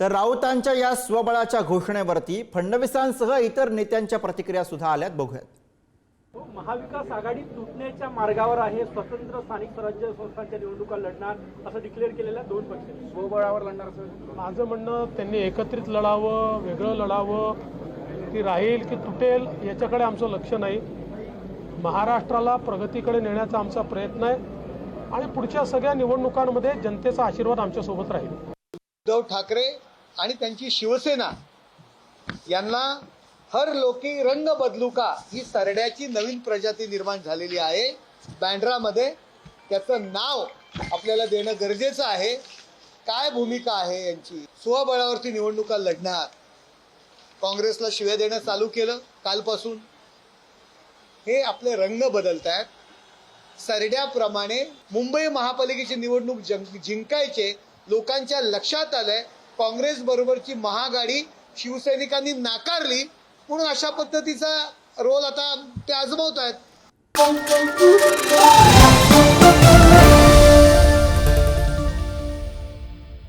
तर राऊतांच्या या स्वबळाच्या घोषणेवरती फडणवीसांसह इतर नेत्यांच्या प्रतिक्रिया सुद्धा आल्यात. बघूयात. हो, महाविकास आघाडी तुटण्याच्या मार्गावर आहे. स्वतंत्र स्थानिक स्वराज्य संस्थांच्या निवडणुका लढणार असं डिक्लेअर केलेल्या दोन पक्ष स्वबळावर लढणार असं माझं म्हणणं त्यांनी एकत्रित लढावं वेगळं लढावं ती राहील की तुटेल याच्याकडे आमचं लक्ष नाही. महाराष्ट्राला प्रगतीकडे नेण्याचा आमचा प्रयत्न आहे. आणि पुढच्या सगळ्या निवडणुकांमध्ये जनतेचा आशीर्वाद आमच्यासोबत राहील. उद्धव ठाकरे आणि त्यांची शिवसेना यांना हर लोकी रंग बदलू का ही सरड्याची नवीन प्रजाती निर्माण झालेली आहे. बँड्रामध्ये त्याचं नाव आपल्याला देणं गरजेचं आहे. काय भूमिका आहे यांची? स्वबळावरती निवडणुका लढणार. काँग्रेसला शिव्या देणं चालू केलं कालपासून. हे आपले रंग बदलत आहेत सरड्याप्रमाणे मुंबई महापालिकेची निवडणूक जिंकायचे लोकांच्या लक्षात आलंय. काँग्रेस बरोबरची महागाडी शिवसैनिकांनी नाकारली म्हणून अशा पद्धतीचा रोल आता ते आजमवत आहेत